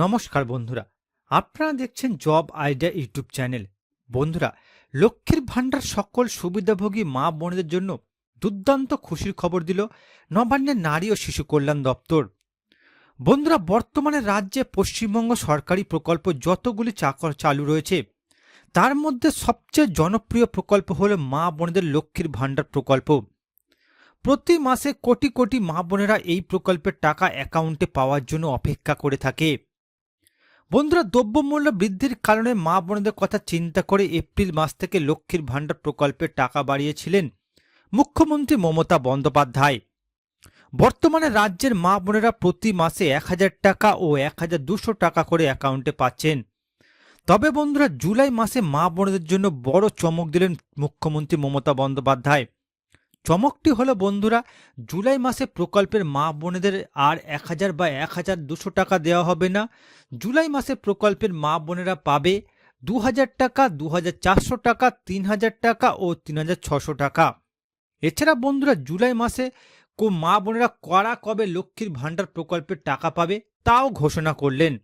নমস্কার বন্ধুরা, আপনারা দেখছেন জব আইডিয়া ইউটিউব চ্যানেল। বন্ধুরা, লক্ষ্মীর ভাণ্ডার সকল সুবিধাভোগী মা বোনদের জন্য দুর্দান্ত খুশির খবর দিল নবান্নের নারী ও শিশু কল্যাণ দপ্তর। বন্ধুরা, বর্তমানে রাজ্যে পশ্চিমবঙ্গ সরকারি প্রকল্প যতগুলি চাকর চালু রয়েছে, তার মধ্যে সবচেয়ে জনপ্রিয় প্রকল্প হল মা বোনদের লক্ষ্মীর ভাণ্ডার প্রকল্প। প্রতি মাসে কোটি কোটি মা বোনেরা এই প্রকল্পের টাকা অ্যাকাউন্টে পাওয়ার জন্য অপেক্ষা করে থাকে। বন্ধুরা, দ্রব্যমূল্য বৃদ্ধির কারণে মা বোনদের কথা চিন্তা করে এপ্রিল মাস থেকে লক্ষ্মীর ভাণ্ডার প্রকল্পের টাকা বাড়িয়েছিলেন মুখ্যমন্ত্রী মমতা বন্দ্যোপাধ্যায়। বর্তমানে রাজ্যের মা বোনেরা প্রতি মাসে এক হাজার টাকা ও এক হাজার দুশো টাকা করে অ্যাকাউন্টে পাচ্ছেন। তবে বন্ধুরা, জুলাই মাসে মা বোনদের জন্য বড় চমক দিলেন মুখ্যমন্ত্রী মমতা বন্দ্যোপাধ্যায়। চমকটি হলো, বন্ধুরা, জুলাই মাসে প্রকল্পের মা বোনেদের আর এক হাজার বা এক হাজার দুশো টাকা দেওয়া হবে না। জুলাই মাসে প্রকল্পের মা বোনেরা পাবে দু হাজার টাকা, দু হাজার চারশো টাকা, তিন হাজার টাকা ও তিন হাজার ছশো টাকা। এছাড়া, বন্ধুরা, জুলাই মাসে কো মা বোনেরা কারা কবে লক্ষ্মীর ভাণ্ডার প্রকল্পের টাকা পাবে তাও ঘোষণা করলেন।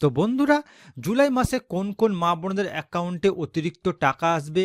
তো বন্ধুরা, জুলাই মাসে কোন কোন মা বোনদের অ্যাকাউন্টে অতিরিক্ত টাকা আসবে?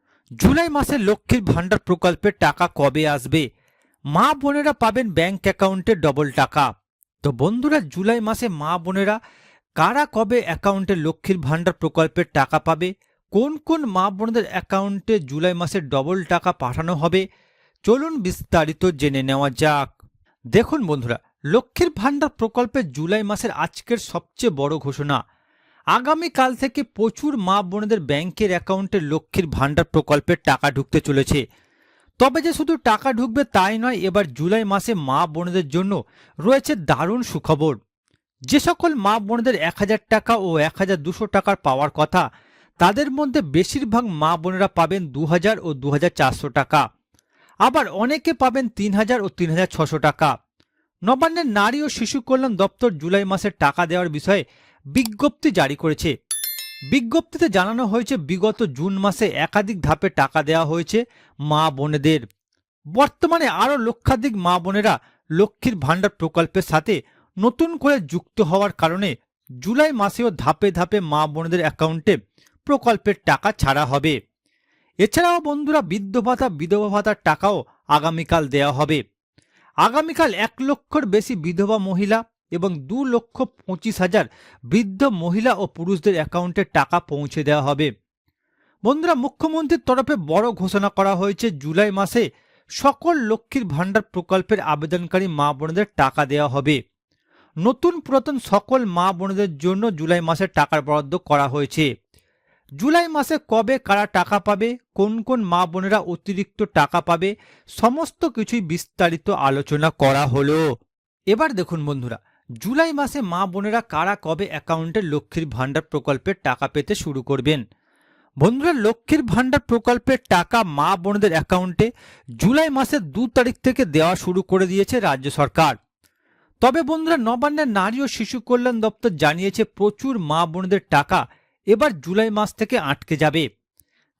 জুলাই মাসে লক্ষ্মীর ভাণ্ডার প্রকল্পের টাকা কবে আসবে? মা বোনেরা পাবেন ব্যাংক অ্যাকাউন্টে ডবল টাকা। তো বন্ধুরা, জুলাই মাসে মা বোনেরা কারা কবে অ্যাকাউন্টে লক্ষ্মীর ভাণ্ডার প্রকল্পের টাকা পাবে? কোন কোন মা বোনদের অ্যাকাউন্টে জুলাই মাসে ডবল টাকা পাঠানো হবে? চলুন বিস্তারিত জেনে নেওয়া যাক। দেখুন বন্ধুরা, লক্ষ্মীর ভাণ্ডার প্রকল্পে জুলাই মাসের আজকের সবচেয়ে বড় ঘোষণা। আগামীকাল থেকে প্রচুর মা বোনদের ব্যাংকের অ্যাকাউন্টে লক্ষ্মীর ভাণ্ডার প্রকল্পের টাকা ঢুকতে চলেছে। তবে যে শুধু টাকা ঢুকবে তাই নয়, এবার জুলাই মাসে মা বোনদের জন্য রয়েছে দারুণ সুখবর। যে সকল মা বোনদের এক হাজার টাকা ও এক হাজার দুশো টাকার পাওয়ার কথা, তাদের মধ্যে বেশিরভাগ মা বোনেরা পাবেন দু হাজার ও দু হাজার চারশো টাকা। আবার অনেকে পাবেন তিন হাজার ও তিন হাজার ছশো টাকা। নবান্নের নারী ও শিশু কল্যাণ দপ্তর জুলাই মাসে টাকা দেওয়ার বিষয়ে বিজ্ঞপ্তি জারি করেছে। বিজ্ঞপ্তিতে জানানো হয়েছে, বিগত জুন মাসে একাধিক ধাপে টাকা দেওয়া হয়েছে মা বোনেদের। বর্তমানে আরও লক্ষাধিক মা বোনেরা লক্ষ্মীর ভাণ্ডার প্রকল্পের সাথে নতুন করে যুক্ত হওয়ার কারণে জুলাই মাসেও ধাপে ধাপে মা বোনদের অ্যাকাউন্টে প্রকল্পের টাকা ছাড়া হবে। এছাড়াও বন্ধুরা, বৃদ্ধ ভাতা, বিধবা ভাতার টাকাও আগামীকাল দেওয়া হবে। আগামীকাল এক লক্ষর বেশি বিধবা মহিলা এবং দু লক্ষ পঁচিশ হাজার বৃদ্ধ মহিলা ও পুরুষদের অ্যাকাউন্টে টাকা পৌঁছে দেওয়া হবে। বন্ধুরা, মুখ্যমন্ত্রীর তরফে বড় ঘোষণা করা হয়েছে, জুলাই মাসে সকল লক্ষ্মীর ভাণ্ডার প্রকল্পের আবেদনকারী মা বোনদের টাকা দেওয়া হবে। নতুন পুরাতন সকল মা বোনদের জন্য জুলাই মাসে টাকার বরাদ্দ করা হয়েছে। জুলাই মাসে কবে কারা টাকা পাবে, কোন কোন মা বোনেরা অতিরিক্ত টাকা পাবে, সমস্ত কিছুই বিস্তারিত আলোচনা করা হলো। এবার দেখুন বন্ধুরা জুলাই মাসে মা বোনেরা কারা কবে অ্যাকাউন্টে লক্ষ্মীর ভাণ্ডার প্রকল্পের টাকা পেতে শুরু করবেন? বন্ধুরা, লক্ষ্মীর ভাণ্ডার প্রকল্পের টাকা মা বোনদের অ্যাকাউন্টে জুলাই মাসের দু তারিখ থেকে দেওয়া শুরু করে দিয়েছে রাজ্য সরকার। তবে বন্ধুরা, নবান্নের নারী ও শিশু কল্যাণ দপ্তর জানিয়েছে প্রচুর মা বোনদের টাকা এবার জুলাই মাস থেকে আটকে যাবে।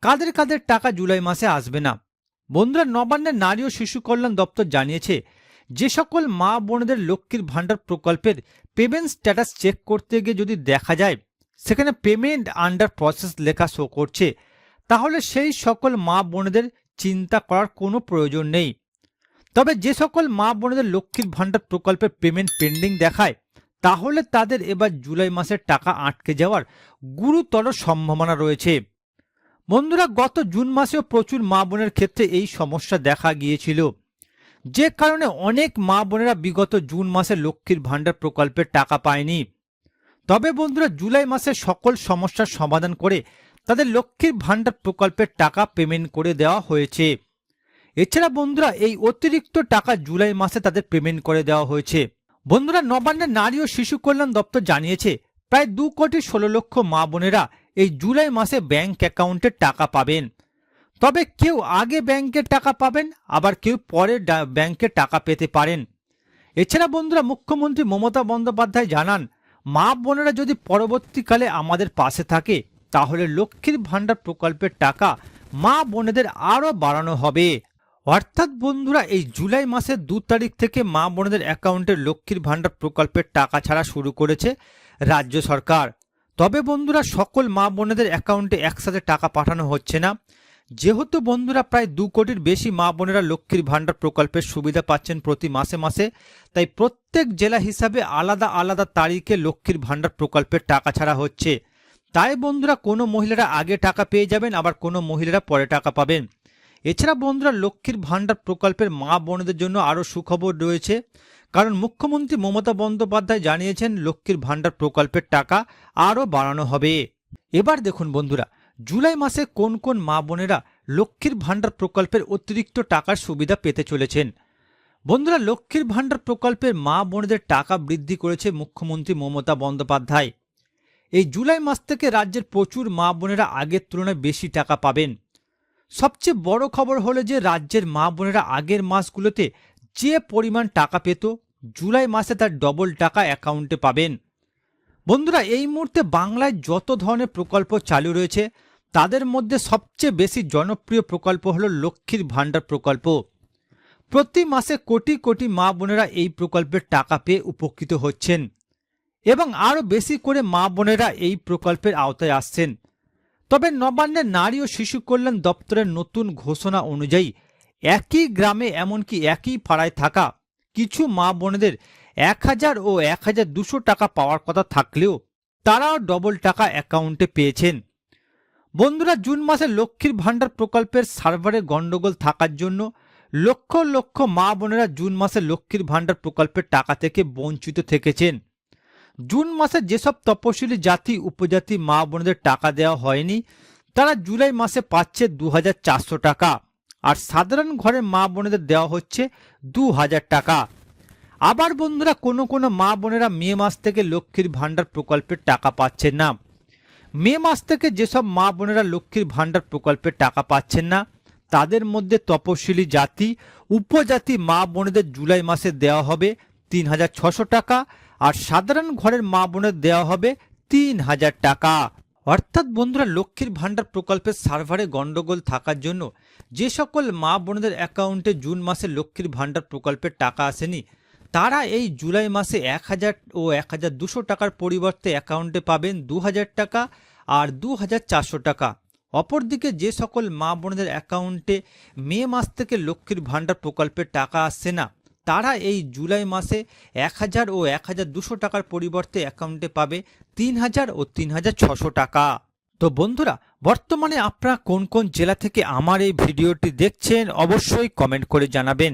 কাদের কাদের টাকা জুলাই মাসে আসবে না? বন্ধুরা, নবান্নের নারী ও শিশু কল্যাণ দপ্তর জানিয়েছে যে সকল মা বোনদের লক্ষ্মীর ভাণ্ডার প্রকল্পের পেমেন্ট স্ট্যাটাস চেক করতে গিয়ে যদি দেখা যায়, সেখানে পেমেন্ট আন্ডার প্রসেস লেখা শো করছে, তাহলে সেই সকল মা বোনদের চিন্তা করার কোনো প্রয়োজন নেই। তবে যে সকল মা বোনদের লক্ষ্মীর ভাণ্ডার প্রকল্পের পেমেন্ট পেন্ডিং দেখায়, তাহলে তাদের এবার জুলাই মাসের টাকা আটকে যাওয়ার গুরুতর সম্ভাবনা রয়েছে। বন্ধুরা, গত জুন মাসেও প্রচুর মা বোনের ক্ষেত্রে এই সমস্যা দেখা গিয়েছিল। যে কারণে অনেক মা বোনেরা বিগত জুন মাসে লক্ষ্মীর ভাণ্ডার প্রকল্পের টাকা পায়নি। তবে বন্ধুরা, জুলাই মাসে সকল সমস্যার সমাধান করে তাদের লক্ষ্মীর ভাণ্ডার প্রকল্পের টাকা পেমেন্ট করে দেওয়া হয়েছে। এছাড়া বন্ধুরা, এই অতিরিক্ত টাকা জুলাই মাসে তাদের পেমেন্ট করে দেওয়া হয়েছে। বন্ধুরা নবান্নের নারী ও শিশু কল্যাণ দপ্তর জানিয়েছে, প্রায় দু কোটি ষোলো লক্ষ মা বোনেরা এই জুলাই মাসে ব্যাংক অ্যাকাউন্টে টাকা পাবেন। তবে কেউ আগে ব্যাংকের টাকা পাবেন, আবার কেউ পরে ব্যাংকে টাকা পেতে পারেন। এছাড়া বন্ধুরা মুখ্যমন্ত্রী মমতা বন্দ্যোপাধ্যায় জানান, মা বোনেরা যদি পরবর্তীকালে আমাদের পাশে থাকে, তাহলে লক্ষ্মীর ভাণ্ডার প্রকল্পের টাকা মা বোনেদের আরও বাড়ানো হবে। অর্থাৎ বন্ধুরা, এই জুলাই মাসের দু তারিখ থেকে মা বোনেদের অ্যাকাউন্টে লক্ষ্মীর ভাণ্ডার প্রকল্পের টাকা ছাড়া শুরু করেছে রাজ্য সরকার। তবে বন্ধুরা, সকল মা বোনেদের অ্যাকাউন্টে একসাথে টাকা পাঠানো হচ্ছে না। যেহেতু বন্ধুরা প্রায় দু কোটির বেশি মা বোনেরা লক্ষ্মীর ভাণ্ডার প্রকল্পের সুবিধা পাচ্ছেন প্রতি মাসে মাসে, তাই প্রত্যেক জেলা হিসাবে আলাদা আলাদা তারিখে লক্ষ্মীর ভাণ্ডার প্রকল্পের টাকা ছাড়া হচ্ছে। তাই বন্ধুরা কোনো মহিলারা আগে টাকা পেয়ে যাবেন, আবার কোনো মহিলারা পরে টাকা পাবেন। এছাড়া বন্ধুরা লক্ষ্মীর ভাণ্ডার প্রকল্পের মা বোনদের জন্য আরও সুখবর রয়েছে। কারণ মুখ্যমন্ত্রী মমতা বন্দ্যোপাধ্যায় জানিয়েছেন, লক্ষ্মীর ভাণ্ডার প্রকল্পের টাকা আরও বাড়ানো হবে। এবার দেখুন বন্ধুরা জুলাই মাসে কোন কোন মা বোনেরা লক্ষ্মীর ভাণ্ডার প্রকল্পের অতিরিক্ত টাকার সুবিধা পেতে চলেছেন? বন্ধুরা, লক্ষ্মীর ভাণ্ডার প্রকল্পের মা বোনেদের টাকা বৃদ্ধি করেছে মুখ্যমন্ত্রী মমতা বন্দ্যোপাধ্যায়। এই জুলাই মাস থেকে রাজ্যের প্রচুর মা বোনেরা আগের তুলনায় বেশি টাকা পাবেন। সবচেয়ে বড় খবর হলো যে, রাজ্যের মা বোনেরা আগের মাসগুলোতে যে পরিমাণ টাকা পেত, জুলাই মাসে তার ডবল টাকা অ্যাকাউন্টে পাবেন। বন্ধুরা, এই মুহূর্তে বাংলায় যত ধরনের প্রকল্প চালু রয়েছে তাদের মধ্যে সবচেয়ে বেশি জনপ্রিয় প্রকল্প হলো লক্ষ্মীর ভাণ্ডার প্রকল্প। প্রতি মাসে কোটি কোটি মা বোনেরা এই প্রকল্পের টাকা পেয়ে উপকৃত হচ্ছেন এবং আরও বেশি করে মা বোনেরা এই প্রকল্পের আওতায় আসছেন। তবে নবান্নের নারী ও শিশু কল্যাণ দপ্তরের নতুন ঘোষণা অনুযায়ী একই গ্রামে এমনকি একই পাড়ায় থাকা কিছু মা বোনেদের এক হাজার ও এক হাজার দুশো টাকা পাওয়ার কথা থাকলেও তারাও ডবল টাকা অ্যাকাউন্টে পেয়েছেন। বন্ধুরা, জুন মাসে লক্ষ্মীর ভাণ্ডার প্রকল্পের সার্ভারে গণ্ডগোল থাকার জন্য লক্ষ লক্ষ মা বোনেরা জুন মাসে লক্ষ্মীর ভাণ্ডার প্রকল্পের টাকা থেকে বঞ্চিত থেকেছেন। জুন মাসে যেসব তপশিলি জাতি, উপজাতি মা বোনেদের টাকা দেওয়া হয়নি, তারা জুলাই মাসে পাচ্ছে দু হাজার চারশো টাকা। আর সাধারণ ঘরের মা বোনেদের দেওয়া হচ্ছে দু হাজার টাকা। আবার বন্ধুরা, কোনো কোনো মা বোনেরা মে মাস থেকে লক্ষ্মীর ভাণ্ডার প্রকল্পের টাকা পাচ্ছেন না। মে মাস থেকে যেসব মা বোনেরা লক্ষ্মীর ভাণ্ডার প্রকল্পের টাকা পাচ্ছেন না, তাদের মধ্যে তপশিলি জাতি, উপজাতি মা বোনেদের জুলাই মাসে দেওয়া হবে তিন হাজার ছশো টাকা আর সাধারণ ঘরের মা বোনের দেওয়া হবে তিন হাজার টাকা। অর্থাৎ বন্ধুরা, লক্ষ্মীর ভাণ্ডার প্রকল্পের সার্ভারে গন্ডগোল থাকার জন্য যে সকল মা বোনদের অ্যাকাউন্টে জুন মাসে লক্ষ্মীর ভাণ্ডার প্রকল্পের টাকা আসেনি তারা এই জুলাই মাসে এক হাজার ও এক হাজার দুশো টাকার পরিবর্তে অ্যাকাউন্টে পাবেন দু হাজার টাকা আর দু হাজার চারশো টাকা। অপরদিকে যে সকল মা বোনদের অ্যাকাউন্টে মে মাস থেকে লক্ষ্মীর ভাণ্ডার প্রকল্পের টাকা আসছে না, তারা এই জুলাই মাসে এক হাজার ও এক হাজার দুশো টাকার পরিবর্তে অ্যাকাউন্টে পাবে তিন হাজার ও তিন হাজার ছশো টাকা। তো বন্ধুরা, বর্তমানে আপনারা কোন কোন জেলা থেকে আমার এই ভিডিওটি দেখছেন অবশ্যই কমেন্ট করে জানাবেন।